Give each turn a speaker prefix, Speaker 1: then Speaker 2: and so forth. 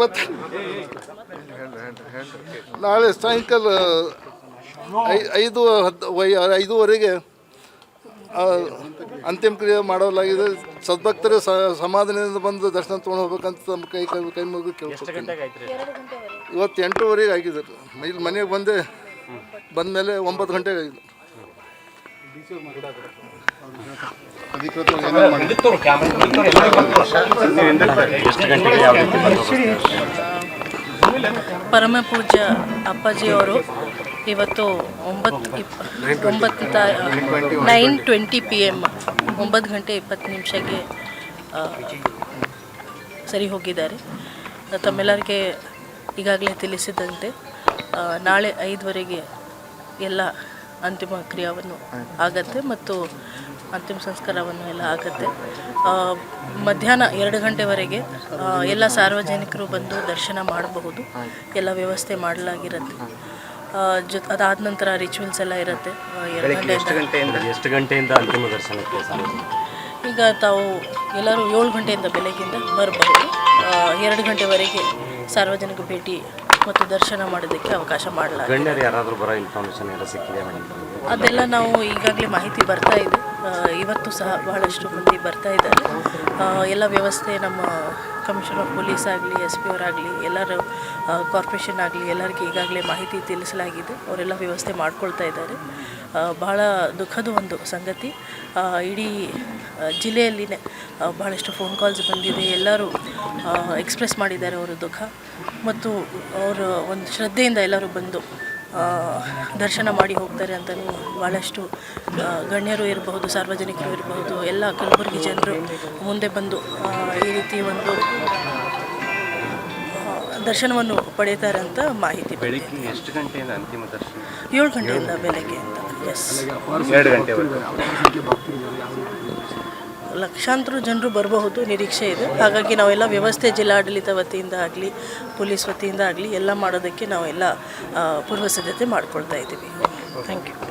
Speaker 1: ಇಪ್ಪತ್ತು ನಾಳೆ ಸಾಯಂಕಾಲ ಐದು ಹತ್ತು ಐದೂವರೆಗೆ ಅಂತಿಮ ಕ್ರಿಯೆ ಮಾಡಲಾಗಿದೆ. ಸದ್ಭಕ್ತರು ಸ- ಸಮಾಧಾನದಿಂದ ಬಂದು ದರ್ಶನ ತೊಗೊಂಡು ಹೋಗ್ಬೇಕಂತ ನಮ್ಮ ಕೈ ಕೈ ಕೈ ಮುಗಿದು ಕೇಳ್ಕೊತೀನಿ. ಇವತ್ತು ಎಂಟೂವರೆಗೆ ಆಗಿದೆ. ಇಲ್ಲಿ ಮನೆಗೆ ಬಂದೆ ಬಂದಮೇಲೆ ಒಂಬತ್ತು ಗಂಟೆಗೆ ಆಗಿದೆ.
Speaker 2: ಪರಮ ಪೂಜ್ಯ ಅಪ್ಪಾಜಿಯವರು ಇವತ್ತು ಒಂಬತ್ತು ಇಪ್ಪ ಒಂಬತ್ತು ನೈನ್ ಟ್ವೆಂಟಿ ಪಿ ಎಂ ಒಂಬತ್ತು ಗಂಟೆ ಇಪ್ಪತ್ತು ನಿಮಿಷಕ್ಕೆ ಸರಿ ಹೋಗಿದ್ದಾರೆ. ತಮ್ಮೆಲ್ಲರಿಗೆ ಈಗಾಗಲೇ ತಿಳಿಸಿದಂತೆ ನಾಳೆ ಐದುವರೆಗೆ ಎಲ್ಲ ಅಂತಿಮ ಕ್ರಿಯಾವನ್ನು ಆಗತ್ತೆ ಮತ್ತು ಅಂತಿಮ ಸಂಸ್ಕಾರವನ್ನು ಎಲ್ಲ ಆಗತ್ತೆ. ಆ, ಮಧ್ಯಾಹ್ನ ಎರಡು ಗಂಟೆವರೆಗೆ ಎಲ್ಲ ಸಾರ್ವಜನಿಕರು ಬಂದು ದರ್ಶನ ಮಾಡಬಹುದು. ಎಲ್ಲ ವ್ಯವಸ್ಥೆ ಮಾಡಲಾಗಿರುತ್ತೆ. ಆ, ಜೊ ಅದಾದ ನಂತರ ರಿಚುವಲ್ಸ್ ಎಲ್ಲ ಇರುತ್ತೆ. ಎರಡು ಗಂಟೆಯಿಂದ
Speaker 3: ಎಷ್ಟು ಗಂಟೆಯಿಂದ ಅಂತಿಮ ದರ್ಶನಕ್ಕೆ
Speaker 2: ಈಗ ತಾವು ಎಲ್ಲರೂ ಏಳು ಗಂಟೆಯಿಂದ ಬೆಳಗ್ಗೆಯಿಂದ ಬರಬಹುದು. ಎರಡು ಗಂಟೆವರೆಗೆ ಸಾರ್ವಜನಿಕ ಭೇಟಿ ಮತ್ತು ದರ್ಶನ ಮಾಡೋದಕ್ಕೆ ಅವಕಾಶ ಮಾಡಲಾಗಿದೆ.
Speaker 3: ಗಣ್ಯರು ಯಾರಾದರೂ ಬರೋ ಇನ್ಫಾರ್ಮೇಷನ್ ಎಲ್ಲ ಸಿಕ್ಕಿದೆ ಮೇಡಮ್?
Speaker 2: ಅದೆಲ್ಲ ನಾವು ಈಗಾಗಲೇ ಮಾಹಿತಿ ಬರ್ತಾ ಇದೆ. ಇವತ್ತು ಸಹ ಬಹಳಷ್ಟು ಮಂದಿ ಬರ್ತಾ ಇದ್ದಾರೆ. ಎಲ್ಲ ವ್ಯವಸ್ಥೆ ನಮ್ಮ ಕಮಿಷನರ್ ಪೊಲೀಸ್ ಆಗಲಿ, ಎಸ್ ಪಿ ಅವರಾಗಲಿ ಎಲ್ಲರೂ ಕಾರ್ಪೊರೇಷನ್ ಆಗಲಿ, ಎಲ್ಲರಿಗೆ ಈಗಾಗಲೇ ಮಾಹಿತಿ ತಿಳಿಸಲಾಗಿದೆ. ಅವರೆಲ್ಲ ವ್ಯವಸ್ಥೆ ಮಾಡ್ಕೊಳ್ತಾ ಇದ್ದಾರೆ. ಬಹಳ ದುಃಖದ ಒಂದು ಸಂಗತಿ. ಇಡೀ ಜಿಲ್ಲೆಯಲ್ಲಿನೇ ಭಾಳಷ್ಟು ಫೋನ್ ಕಾಲ್ಸ್ ಬಂದಿದೆ. ಎಲ್ಲರೂ ಎಕ್ಸ್ಪ್ರೆಸ್ ಮಾಡಿದ್ದಾರೆ ಅವರ ದುಃಖ. ಮತ್ತು ಅವರು ಒಂದು ಶ್ರದ್ಧೆಯಿಂದ ಎಲ್ಲರೂ ಬಂದು ದರ್ಶನ ಮಾಡಿ ಹೋಗ್ತಾರೆ ಅಂತಲೂ ಭಾಳಷ್ಟು ಗಣ್ಯರು ಇರಬಹುದು ಸಾರ್ವಜನಿಕರು ಇರಬಹುದು ಎಲ್ಲ ಕಲಬುರಗಿ ಜನರು ಮುಂದೆ ಬಂದು ಈ ರೀತಿ ಒಂದು ದರ್ಶನವನ್ನು ಪಡೀತಾರೆ ಅಂತ ಮಾಹಿತಿ.
Speaker 3: ಬೆಳಿಗ್ಗೆ ಎಷ್ಟು ಗಂಟೆಯಿಂದ ಅಂತಿಮ ದರ್ಶನ?
Speaker 2: ಏಳು ಗಂಟೆಯಿಂದ ಬೆಳಗ್ಗೆ ಅಂತ ಎಸ್
Speaker 3: ಎರಡು ಗಂಟೆವರೆಗೂ.
Speaker 2: ಲಕ್ಷಾಂತರ ಜನರು ಬರಬಹುದು ನಿರೀಕ್ಷೆ ಇದೆ. ಹಾಗಾಗಿ ನಾವೆಲ್ಲ ವ್ಯವಸ್ಥೆ ಜಿಲ್ಲಾಡಳಿತ ವತಿಯಿಂದ ಆಗಲಿ ಪೊಲೀಸ್ ವತಿಯಿಂದ ಆಗಲಿ ಎಲ್ಲ ಮಾಡೋದಕ್ಕೆ ನಾವೆಲ್ಲ ಪೂರ್ವ ಸಿದ್ಧತೆ ಮಾಡ್ಕೊಳ್ತಾ ಇದ್ದೀವಿ. Thank you